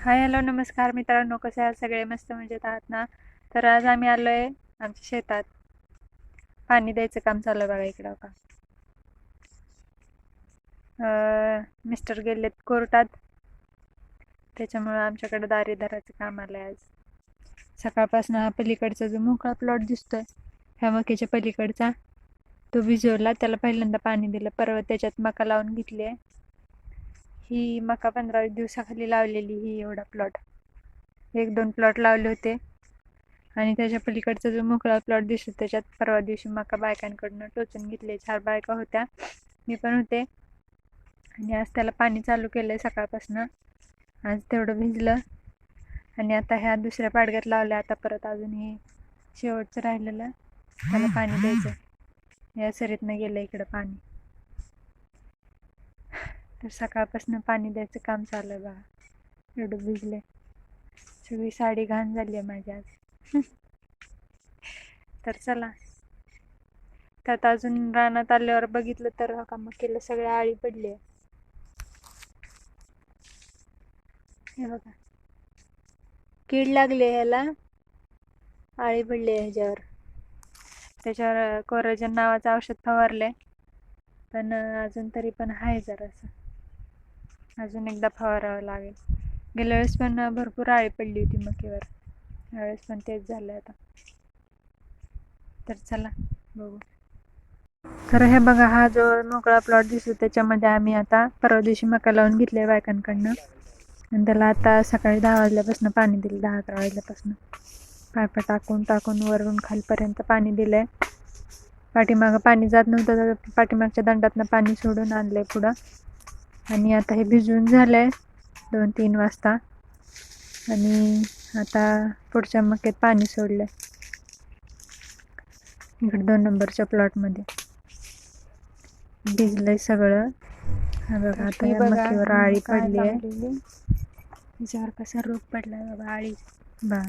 Hi hello नमस्कार मित्रांनो. कसे आहात? सगळे मस्त मजेत आहात ना? तर आज आम्ही आलो आहे आमच्या शेतात. पाणी द्यायचं काम चालू आहे बघा इकडं का मिस्टर गेलेत कोर्टात. त्याच्यामुळं आमच्याकडे दारी काम आलं आहे आज. सकाळपासून हा पलीकडचा जो मोकळा प्लॉट दिसतोय ह्या मक्याच्या पलीकडचा तो भिजवला. त्याला पहिल्यांदा पाणी दिलं. परवा त्याच्यात मका लावून घेतली आहे. ही मका पंधरा दिवसाखाली लावलेली ही एवढा प्लॉट एक दोन प्लॉट लावले होते. आणि त्याच्या पलीकडचा जो मोकळा प्लॉट दिसतो त्याच्यात परवा दिवशी मका बायकांकडनं टोचून घेतले. चार बायका होत्या. मी पण होते. आणि आज त्याला पाणी चालू केलं आहे सकाळपासनं. आज तेवढं भिजलं. आणि आता ह्या दुसऱ्या पाडग्यात लावल्या. आता परत अजून हे शेवटचं राहिलेलं. त्याला पाणी द्यायचं या सरीतनं गेलं इकडं पाणी. सकाळपासून पाणी द्यायचं काम चालू आहे बघा. एवढं भिजले सगळी साडी घाण झाली आहे माझी आज. तर चला. त्यात अजून रानात आल्यावर बघितलं तर हो का मग केलं सगळं आळी पडली आहे. हे बघा. कीड लागली ह्याला. आळी पडली आहे ह्याच्यावर. त्याच्यावर कोराजन नावाचं औषध फवारलंय. पण अजून तरी पण आहे जरासं. अजून एकदा फवारावं लागेल. गेल्या वेळेस पण भरपूर आळी पडली होती मकीवर. यावेळेस पण तेच झालं आता. तर चला बघू. तर हे बघा हा जो मोकळा प्लॉट दिसतो त्याच्यामध्ये आम्ही आता परवा दिवशी मका लावून घेतले बायकांकडनं. आणि त्याला आता सकाळी दहा वाजल्यापासून पाणी दिलं दहा अकरा वाजल्यापासून. पायपा टाकून टाकून वरून खालपर्यंत पाणी दिलंय. पाठीमागं पाणी जात नव्हतं तर पाठीमागच्या दंडातनं पाणी सोडून आणलं आहे पुढं. आणि आता हे भिजून झालंय. दोन तीन वाजता. आणि आता पुढच्या मक्यात पाणी सोडलंय. इकडे दोन नंबरच्या प्लॉटमध्ये भिजलंय सगळं. हा बघा आता या मक्यावर आळी पडली आहे त्याच्यावर कसा रोग पडलाय बाबा आळी. बा.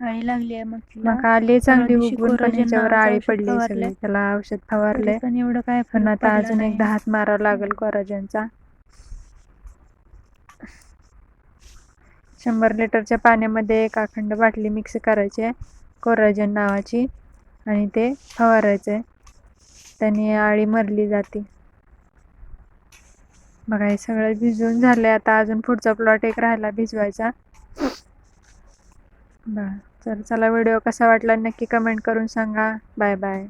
आळी लागली आहे मग मग आली चांगली उगवून पण ह्याच्यावर आळी पडली सगळी. त्याला औषध फवारले पण एवढं काय पण आता अजून एकदा हात मारावा लागेल कोराजनचा. शंभर लिटरच्या पाण्यामध्ये एक अखंड बाटली मिक्स करायची आहे. कोराजन नावाची. आणि ते फवारायचं आहे. त्याने आळी मरली जाते. बघा हे सगळं भिजून झालंय. आता अजून पुढचा प्लॉट एक राहिला भिजवायचा. बा तर चला व्हिडिओ कसा वाटला नक्की कमेंट करून सांगा. Bye bye